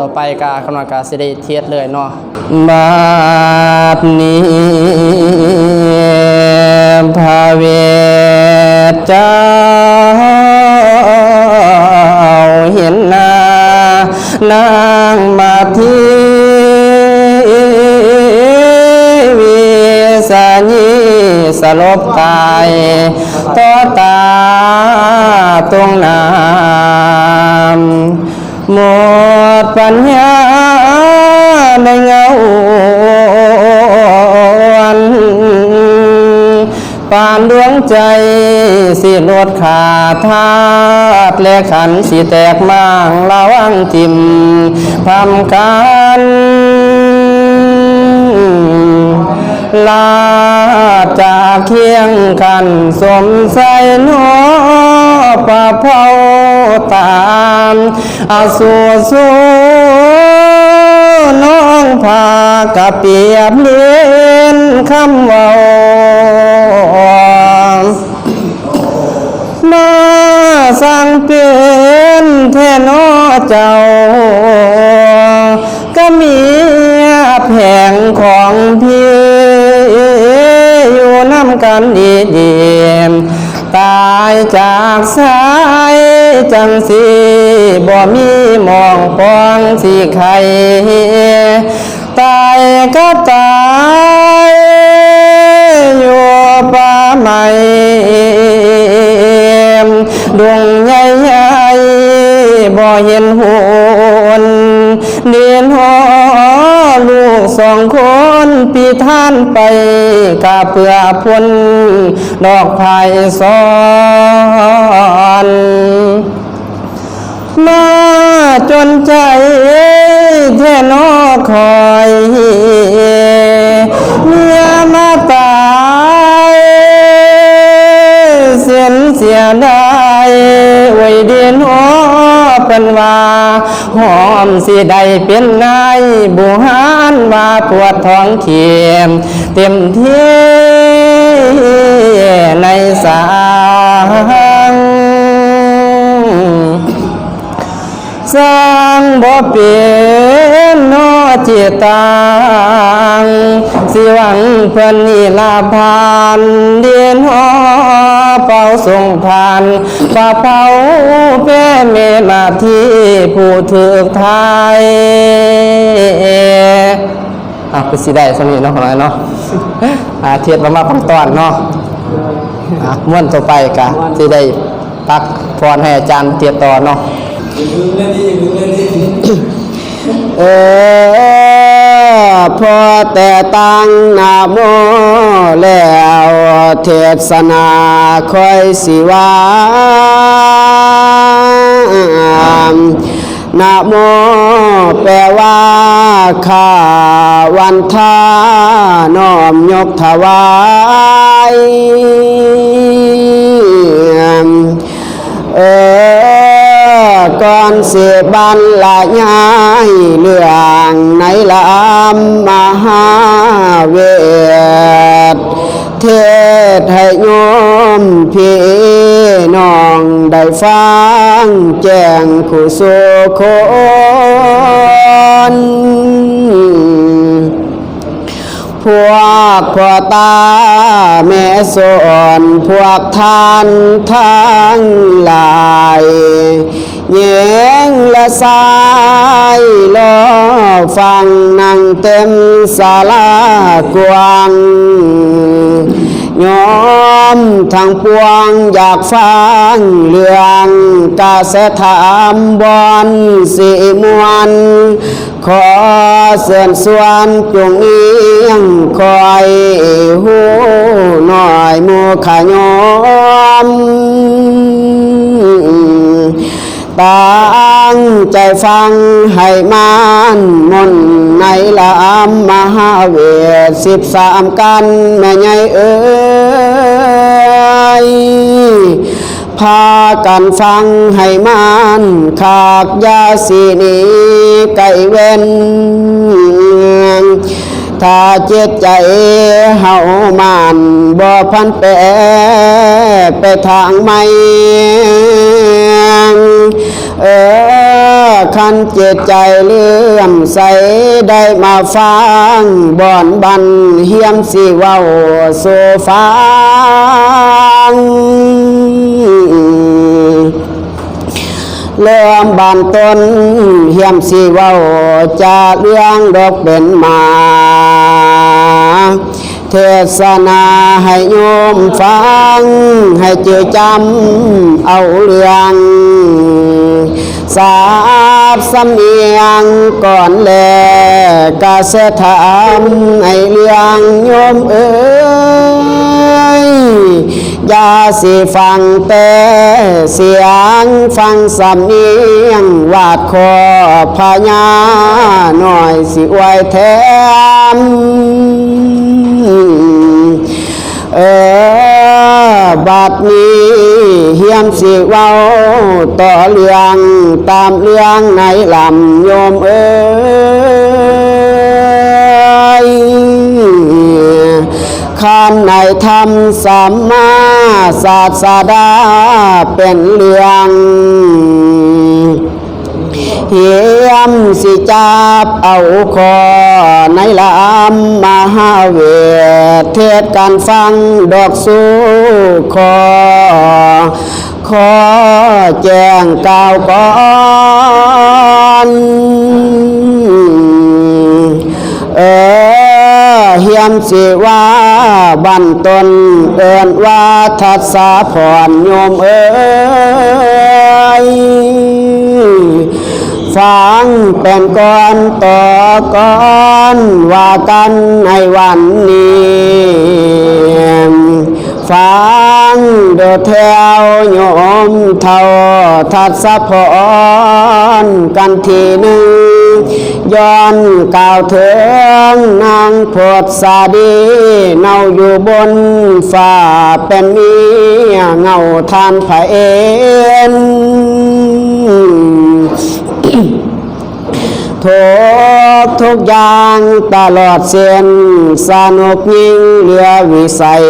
ต่อไปกาคำนวณกาสิได้เทียดเลยเนาะบาดนี้พาเวเจ้าเห็นนานางมาทีวิสานีสลบกายต่อตาตรงน้ำหมด ปัญญาในเงาวันปานดวงใจสิลดขาดธาตุและขันสิแตกมางระวังทิมพำกันลาจากเคียงกันสมใสนอปะเผาตา มอาสูสูน้องพากะเปียบเลียนคำว่ามาสั่งเป็นแท่นอเจ้า ก็มีแผงของพี่อยู่น้ำกันดีดีๆ ตายจากสายจังสีบ่มีมองปองสีใครตายก็ตายอยู่ป่าใหม่ดวงใหญ่ๆบ่เห็นหุนเดียนหอลูกสองค ท่านไปกาเปื่อพ้นดอกไผ่ซอนมาจนใจแท่นอคอยเมียมาตายเสียนเสียไว้เดียน เป็นว่าหอมสิได้เป็นนายบุหารว่าปวดท้องเขียมเต็มที่ในสางสร้างบ่เป็นนอจิตตัง สิวังเพื่อนนีลาพานเดียนหอเป่าส่งผ่านป่าเป่าแป้เมมาที่ผู้ถือไทยอะคือสิได้สนิทเนาะของเราเนาะอ่าเทียบมามาพังตอนเนาะอะม้วนต่อไปกะสิได้ปักพรให้อาจารย์เทียบต่อเนาะเออ พอแต่ตั้งนาโมแล้วเทศนาคอยสิวานะโมแปลว่าข้าวันทาน้อมยกถวายเออ ก่อนเสียบันละยายเรื่องในลำมหาเวทเทศให้โยมพี่น้องได้ฟังแจ้งคุสุคนพวกพ่อตาแม่สอนพวกท่านทั้งหลาย แยงละสายรอฟังนั่งเต็มศาลากวางยอมทางปวงอยากฟังเรื่องกาเสถามบอนสิมวนขอเสื่อนสวนจงเอียงคอยหูหน่อยหมูขยอม ตั้งใจฟังให้มันมนในละอำมหาเวทสิบสามกันแม่ใหญ่เอ้ยพากันฟังให้มันขากยาสีนีไก่เว้น ถ้าเจ็ดใจเฮามันบ่พันแปรไปทางไม่เออคันเจตใจเลื่อมใสได้มาฟังบ่อนบันเฮียมสิเว้าโซฟังเริ่อมบานต้นเฮียมสีเว้าจากเรื่องดอกเป็นมา เทศนาให้โยมฟัง ให้เจอจำเอาเรื่องสาบสำเนียงก่อนแลกาเสถามให้เรื่องโยมเอ้ย ยาสิฟังแต่เสียงฟังสำเนียงวาดคอพญาหน่อยสิไว้แทมเออบาดนี้เฮียมสิเว้าต่อเรื่องตามเรื่องในลำโยมเอ้ย คำในธรรมสัมมาศาสดาเป็นเรื่องเฮียมสิจับเอาคอในลำมหาเวทเทศการฟังดอกสู้คอขอแจ้งกล่าวก่อน ฮียมสิว่าบันตนเอินว่าทัศสาพรโยมเอ้ยฟังเป็นก่อนต่อก่อนว่ากันในวันนี้ฟังเดอแถวโยมเท่าทัศพรกันทีหนึ่ง ย้อนกล่าวถึงนางโพดสาดี เนาอยู่บนฝ่าเป็นเมียเงาทานพระเอ็น ทุกทุกอย่างตลอดเส้นสนุกยิ่งเหลือวิสัย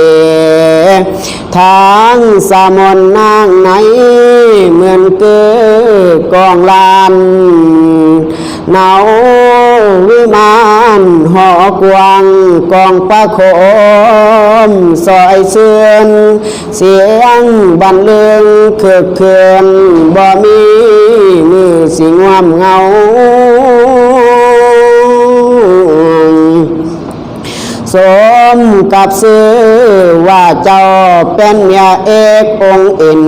ทางสามนนางไหน เหมือนเกือกองลานหนาวิมา หอกวางกองประโคมซอยเสื่อนเสียงบันเลืองเคือกเคือนบ่มีมือสิงวามเงาสมกับซื้อว่าเจ้าเป็นเมียเอกองเอ็น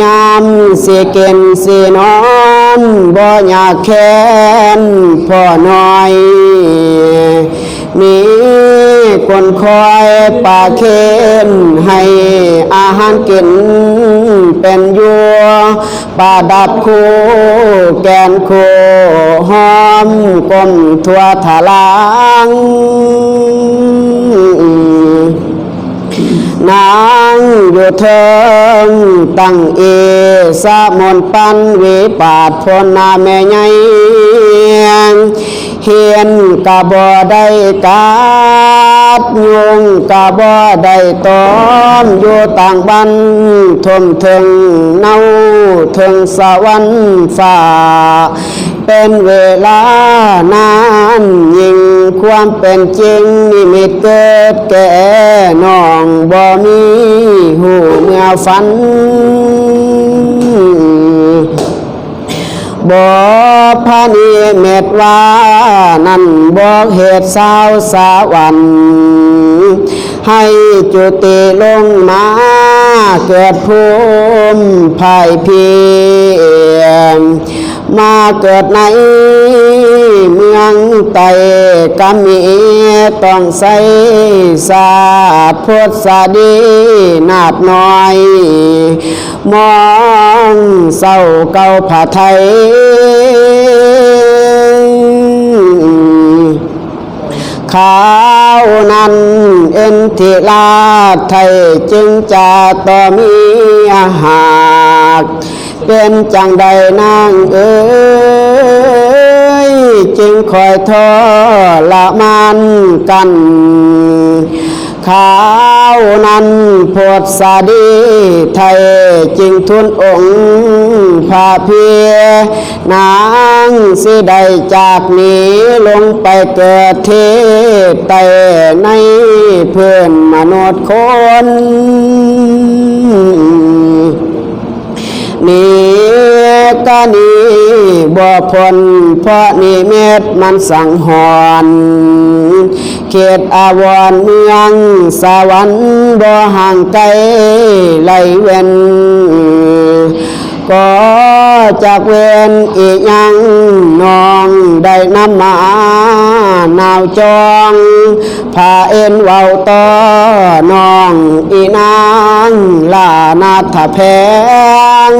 ยามเสิเกินสินอ นบ่อยากแค้นพ่อน้อย มีคนคอยปาเคนให้อาหารกินเป็นยัวปาดับคู่แกนคู่หอมกลมทั่วทะลาง นางอยู่เทิงตั้งเอสะมนปันวิปาดพลนาแม่ใหญ่เฮียนกะบ่ได้กาดยุงกะบ่ได้ตอมอยู่ต่างบ้านทมถึงเนาถึงสวรรค์ฟ้า เป็นเวลานานยิ่งความเป็นจริงนิมิตเกิดแก่น้องบ่มีหูเมื่อฝันบอกพระนิเมตว่านั่นบอกเหตุสาวสาวันให้จุติลงมาเกิดภูมิภายเพียง มาเกิดในเมืองไตกามีต้องใส่ศาพุทธสดีนาดน้อย มองเศร้าเก่าผาไทยข้าวนั้นเอ็นทิลาไทยจึงจะต่อมีอาหาร เป็นจังใดนางเอ้ยจึงคอยทอละมันกันข้าวนั้นโพดสาดีไทยจึงทุนองค์พาเพียนางสิได้จากนี้ลงไปเกิดเทพไตในเพื่อนมนุษย์คน นี่ก็นี่บ่พ้นเพราะนิเมตมันสังหรณ์เขตอาวรณ์เมืองสวรรค์บ่ห่างไกลไหลเว้นก็ จากเวนอีกยังน้องได้นำมาหนาวจองพาเอ็นเว้าต่อน้องอีนางลานาถแพง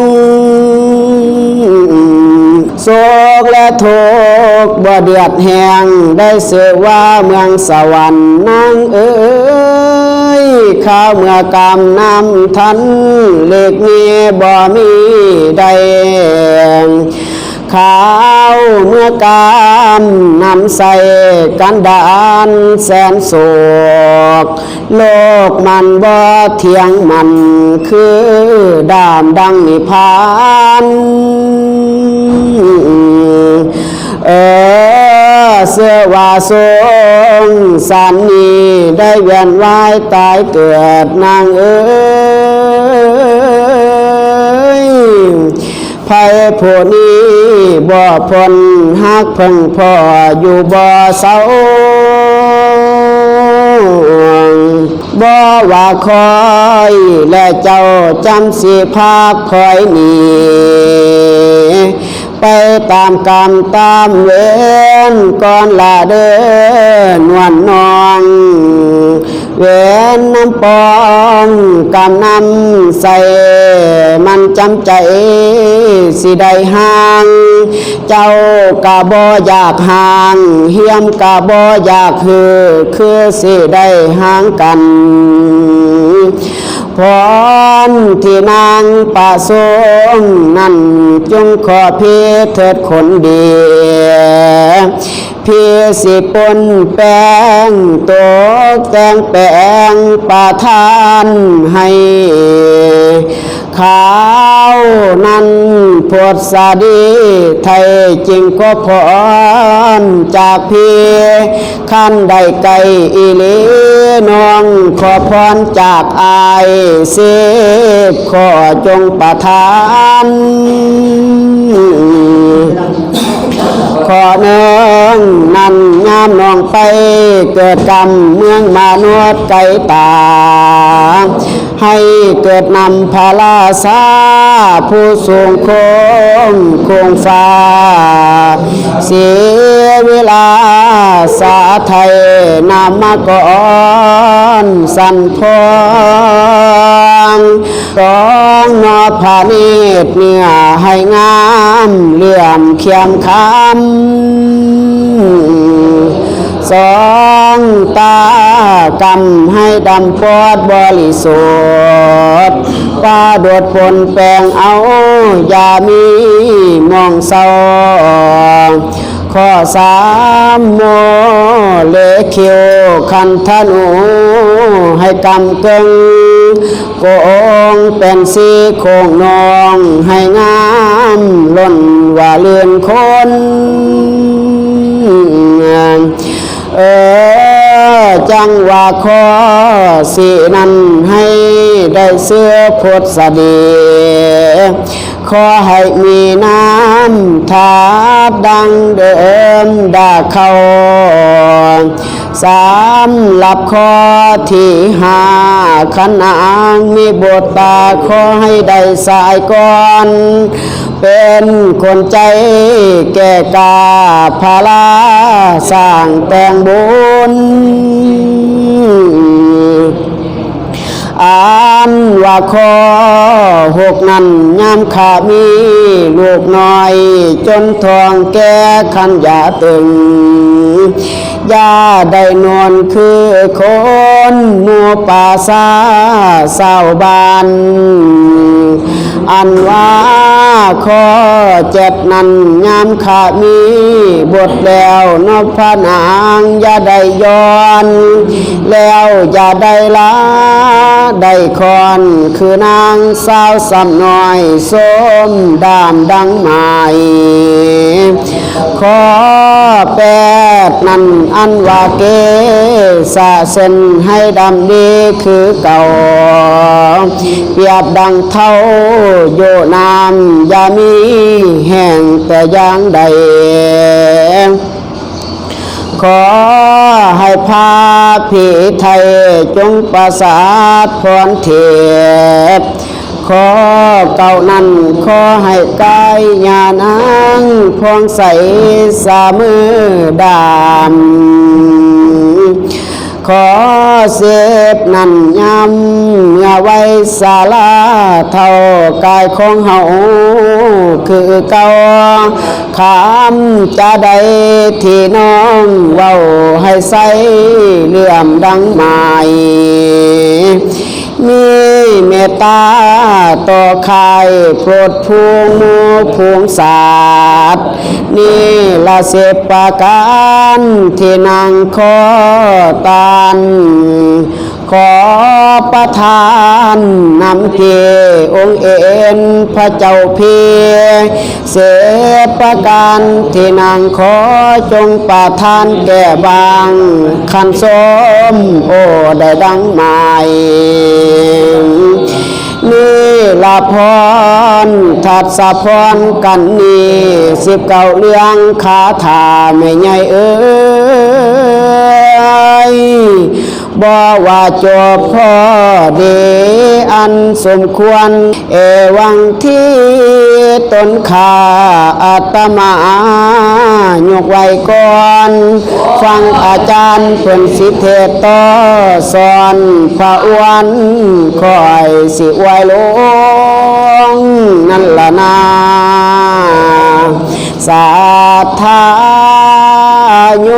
โศกและทุกข์บ่เดือดแหงได้เสว่าเมืองสวรรค์นางเอ้ย ข้าวเมื่อกรรมนำทันเล็กมีบ่มีใดข้าวเมื่อกามนำใส่กันดานแสนโศก โลกมันบ่เที่ยงมันคือดามดังนิพพาน เสื้อว่าทรงสันนีได้เวียนว่ายตายเกิดนางเอ้ยภัยผู้นี้บ่พ้นหักเพิ่งพ่ออยู่บ่เศร้าบ่ว่าคอยและเจ้าจำสิภาคคอยหนี ไปตามกรรมตามเวรก่อนลาเดินนวลนองเวนน้ำปองกำนำใส่มันจำใจสิได้ห่าง เจ้ากะบ่อยากห่าง เฮียมกะบ่อยากคือ คือสิได้ห่างกัน พรที่นางประสงนั่นจงขอเพียเถิดคนดีพี่สิปนแป้งตกแต่งแปลงประทานให้ ขาวนั้นปวดสาดี ไทยจริงก็พรจากพี่ขั้นใดไกลอีลีน้องขอพรจากอายเสพขอจงประทาน ขอเนืองนั่นงามนองไปเกิดกรรมเมืองมานวดไกลตา ให้เกิดนำพาลาซาผู้สูงคงคงฟ้าเสียเวลาสาไทยนามาก่อนสันพ องร้องนอพานิดเนื้อให้งามเหลื่อมเขียมคำสองตากำให้ดำปอดบริสุทธิ์ป้าโดดปนแปลงเอาอย่ามีมองเศร้าข้อสามโมเลคิวคันธนูให้กำกึง โกงเป็นสีโคงนองให้งามล้นว่าเลือนคนเออจังว่าขอสีนั้นให้ได้เสื้อพดสดีขอให้มีน้ำทาดังเดิมดาเขา สามหลับคอที่หาขนางมีบทตาขอให้ได้สายก่อน เป็นคนใจแก่กาภาลาสร้างแต่งบุญ อ่านว่าคอหกนั้นยามขามีลูกน้อย จนทองแก่ขันยาตึงยาได้นอนคือคนมัวป่าซาเศร้าบาน อันว่า ขอเจ็ดนั้นยามขามีบทแล้วนกพนางอย่าได้ย้อน แล้วอย่าได้ลาได้คอนคือนางสาวสำน้อยส้มดามดังไม้ขอแปดนั้นอันว่าเกสะเส้นให้ดำดีคือเก่า เปียบดังเท่าโยน้ำอย่ามีแห้งแต่อย่างใด ขอให้พาผีไทยจงประสาทพรเทพขอเก่านั้นขอให้กายญาณังพองใสสามือดาม ขอเสพนั่นยำเมื่อไว้สาลาเท่ากายของเฮาคือเก่าขามจะได้ที่น้องเว้าให้ใสเลื่อมดังหม้ มีเมตตาต่อใครโปรดพวงมูพวงศาสตร์นี่ละเสพปาการที่นางขอตัน ขอประทานนำเกองเอ็นพระเจ้าเพียเสพประการที่นางขอจงประทานแก่บางขันสมโอได้ดังหมายนี่ละพรทัดสะพรกันนี่สิบเก่าเรื่องคาถาไม่ใหญ่เอ้ย บ่ว่าจบพ่อเดอันสมควร เอวังที่ตนขาอาตมายกไว้ก่อน ฟังอาจารย์เพิ่นสิเทศต่อสอนพระอวนคอยสิไว้ลง นั่นละนาสาธาโย